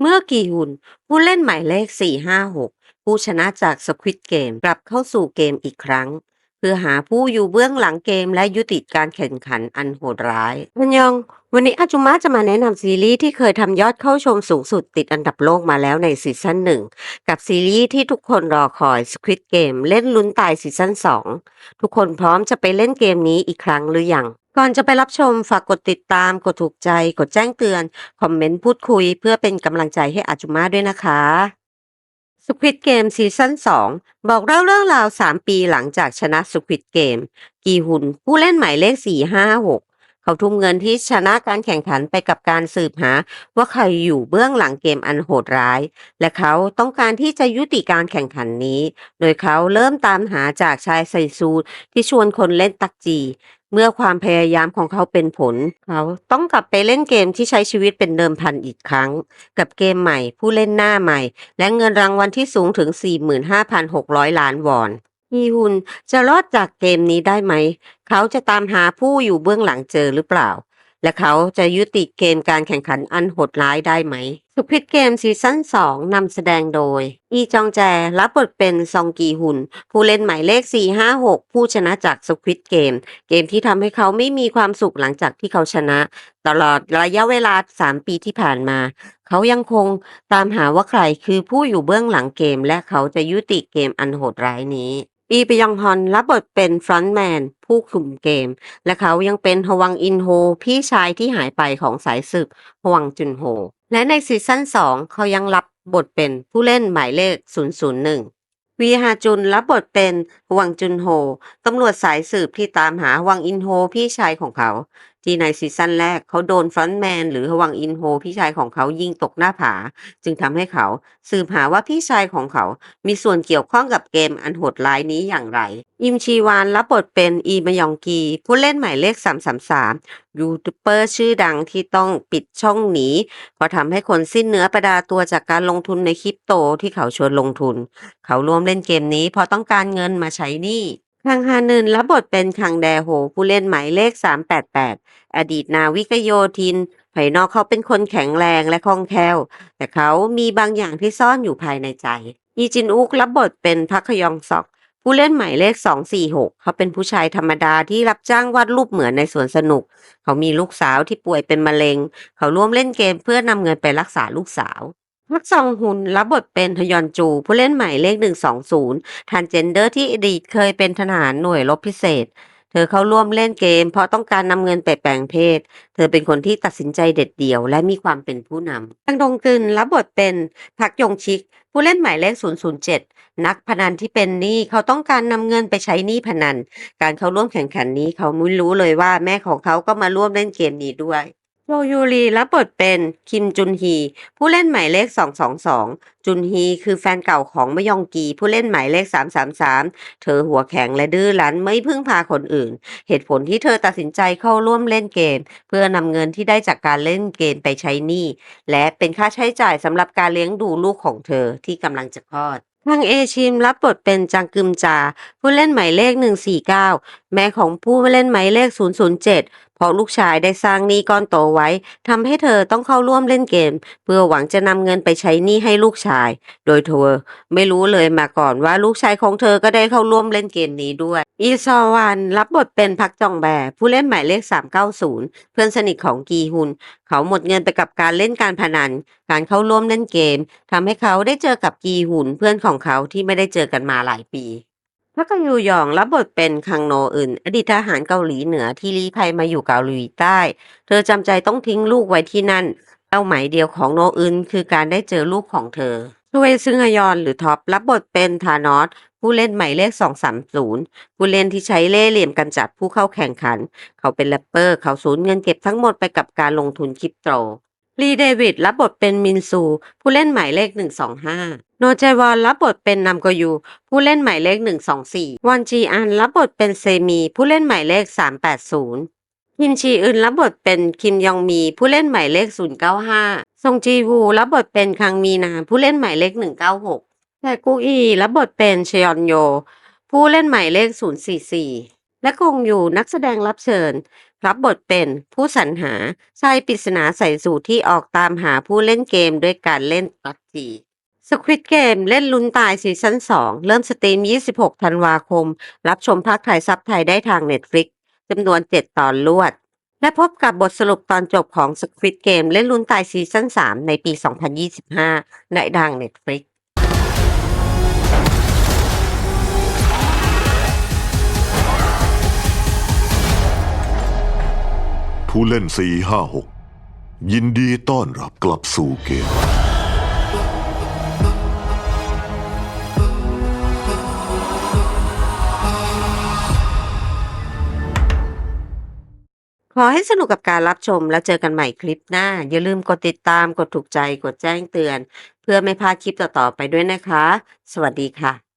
เมื่อกีฮุนผู้เล่นหมายเลข 456 ผู้ชนะจาก Squid Game กลับเข้าสู่เกมอีกครั้ง เพื่อหาผู้อยู่เบื้องหลังเกมและยุติการแข่งขันอันโหดร้ายพันยอง วันนี้อาจุมะจะมาแนะนำซีรีส์ที่เคยทำยอดเข้าชมสูงสุดติดอันดับโลกมาแล้วในซีซั่นหนึ่งกับซีรีส์ที่ทุกคนรอคอย Squid Game เล่นลุ้นตายซีซั่น2 ทุกคนพร้อมจะไปเล่นเกมนี้อีกครั้งหรือยัง ก่อนจะไปรับชมฝากกดติดตาม กดถูกใจ กดแจ้งเตือน คอมเมนต์พูดคุย เพื่อเป็นกำลังใจให้อาจุมาด้วยนะคะ Squid Game ซีซั่น2 บอกเล่าเรื่องราว 3 ปีหลังจากชนะ Squid Game กีฮุนผู้เล่นหมายเลข 456 เขาทุ่มเงินที่ชนะการแข่งขันไปกับการสืบหา ว่าใครอยู่เบื้องหลังเกมอันโหดร้าย และเขาต้องการที่จะยุติการแข่งขันนี้ โดยเขาเริ่มตามหาจากชายใส่ซูทที่ชวนคนเล่นตักจี เมื่อความพยายามของเขาเป็นผล เขาต้องกลับไปเล่นเกมที่ใช้ชีวิตเป็นเดิมพันอีกครั้ง กับเกมใหม่ ผู้เล่นหน้าใหม่ และเงินรางวัลที่สูงถึง 45,600 ล้านวอนฮีฮุนจะรอดจากเกมนี้ได้ไหม เขาจะตามหาผู้อยู่เบื้องหลังเจอหรือเปล่า และเขาจะยุติเกมการแข่งขันอันโหดร้ายได้ไหม สุพิตเกมซีซั่น2นำแสดงโดย อีจองแจรับบทเป็นซองกีฮุน ผู้เล่นหมายเลข 456 ผู้ชนะจากสควิตเกม เกมที่ทำให้เขาไม่มีความสุขหลังจากที่เขาชนะ ตลอดระยะเวลา 3 ปีที่ผ่านมา เขายังคงตามหาว่าใครคือผู้อยู่เบื้องหลังเกม และเขาจะยุติเกมอันโหดร้ายนี้ อีปยองฮอนรับบทเป็นฟรอนต์แมนผู้คุมเกม และเขายังเป็นฮวังอินโฮ พี่ชายที่หายไปของสายสืบฮวังจุนโฮ และในซีซั่น2 เขายังรับบทเป็นผู้เล่นหมายเลข 001 วีฮาจุนรับบทเป็นฮวังจุนโฮ ตำรวจสายสืบที่ตามหาฮวังอินโฮ พี่ชายของเขา ที่ในซีซั่นแรกเขาโดนฟรอนต์แมนหรือฮวังอินโฮพี่ชายของเขายิงตกหน้าผา จึงทำให้เขา สืบหาว่าพี่ชายของเขา มีส่วนเกี่ยวข้องกับเกมอันโหดร้ายนี้อย่างไรอิมชีวานรับบทเป็นอีมยองกี ผู้เล่นหมายเลข 333 ยูทูบเบอร์ชื่อดังที่ต้องปิดช่องหนีเพราะทำให้คนสิ้นเนื้อประดาตัวจากการลงทุนในคริปโตที่เขาชวนลงทุน เขาร่วมเล่นเกมนี้เพราะต้องการเงินมาใช้หนี้ คังฮานึนรับบทเป็นคังแดโฮผู้เล่นหมายเลข 388 อดีตนาวิกโยธิน ภายนอกเขาเป็นคนแข็งแรงและคล่องแคล่ว แต่เขามีบางอย่างที่ซ่อนอยู่ภายในใจอีจินอุกรับบทเป็นพักขยองซอก ผู้เล่นหมายเลข 246 เขาเป็นผู้ชายธรรมดาที่รับจ้างวาดรูปเหมือนในสวนสนุก เขามีลูกสาวที่ป่วยเป็นมะเร็ง เขาร่วมเล่นเกมเพื่อนำเงินไปรักษาลูกสาว พักซองฮุนรับบทเป็นฮยอนจู ผู้เล่นใหมายเลข 120 ทันเจนเดอร์ที่อดีตเคยเป็นทหารหน่วยรบพิเศษ เธอเข้าร่วมเล่นเกม เพราะต้องการนำเงินไปแปลงเพศ เธอเป็นคนที่ตัดสินใจเด็ดเดี่ยว และมีความเป็นผู้นำทังดงกึนรับบทเป็นพักยงชิก ผู้เล่นหมายเลข 007 นักพนันที่เป็นหนี้เขาต้องการนำเงินไปใช้หนี้พนัน การเข้าร่วมแข่งขันนี้เขาไม่รู้เลยว่าแม่ของเขาก็มาร่วมเล่นเกมนี้ด้วย โจยูรีรับบทเป็นคิมจุนฮี ผู้เล่นหมายเลข 222 จุนฮีคือแฟนเก่าของมยองกีผู้เล่นหมายเลข 333 เธอหัวแข็งและดื้อรั้นไม่พึ่งพาคนอื่น เหตุผลที่เธอตัดสินใจเข้าร่วมเล่นเกม เพื่อนำเงินที่ได้จากการเล่นเกมไปใช้หนี้และเป็นค่าใช้จ่ายสำหรับการเลี้ยงดูลูกของเธอที่กำลังจะคลอดทางเอชิมรับบทเป็นจังกึมจา ผู้เล่นหมายเลข 149 แม่ของผู้เล่นหมายเลข 007 เพราะลูกชายได้สร้างหนี้ก้อนโตไว้ทำให้เธอต้องเข้าร่วมเล่นเกม เพื่อหวังจะนำเงินไปใช้หนี้ให้ลูกชาย โดยเธอไม่รู้เลยมาก่อนว่าลูกชายของเธอก็ได้เข้าร่วมเล่นเกมนี้ด้วย อีซอวันรับบทเป็นพักจองแบ ผู้เล่นหมายเลข 390 เพื่อนสนิทของกีฮุน เขาหมดเงินไปกับการเล่นการพนัน การเข้าร่วมเล่นเกมทำให้เขาได้เจอกับกีหุนเพื่อนของเขาที่ไม่ได้เจอกันมาหลายปี พักกยูยองรับบทเป็นคังโนอึนอดีตทหารเกาหลีเหนือที่ลี้ภัยมาอยู่เกาหลีใต้ เธอจำใจต้องทิ้งลูกไว้ที่นั่น เป้าหมายเดียวของโนอึนคือการได้เจอลูกของเธอชเวซึงฮยอนหรือท็อปรับบทเป็นธานอสผู้เล่นหมายเลข 230 ผู้เล่นที่ใช้เล่เหลี่ยมกันจัดผู้เข้าแข่งขัน เขาเป็นแรปเปอร์ เขาสูญเงินเก็บทั้งหมดไปกับการลงทุนคริปโต ลีเดวิดรับบทเป็นมินซู ผู้เล่นหมายเลข 125 โนเจวอนรับบทเป็นนำกยู ผู้เล่นหมายเลข 124 วอนจีอันรับบทเป็นเซมี ผู้เล่นหมายเลข 380คิมชีอึนรับบทเป็นคิมยองมี ผู้เล่นหมายเลข 095 ซงจีวูรับบทเป็นคังมีนา ผู้เล่นหมายเลข 196 แต่กุกอีรับบทเป็นเชยอนโย ผู้เล่นหมายเลข 044 และคงอยู่นักแสดงรับเชิญ รับบทเป็นผู้สรรหาชายปริศนาใส่สูทที่ออกตามหาผู้เล่นเกมด้วยการเล่นปักจีสควิตเกมเล่นลุ้นตายซีซั่น2 เริ่มสตรีม 26 ธันวาคม รับชมภาคไทยซับไทยได้ทาง Netflix จำนวน 7 ตอนรวด และพบกับบทสรุปตอนจบของ Squid Game เล่นลุ้นตายซีซั่น3 ในปี 2025 ในทาง Netflix ผู้เล่น 456 ยินดีต้อนรับกลับสู่เกม ขอให้สนุกกับการรับชมแล้วเจอกันใหม่คลิปหน้า อย่าลืมกดติดตามกดถูกใจกดแจ้งเตือน เพื่อไม่พลาดคลิปต่อๆไปด้วยนะคะ สวัสดีค่ะ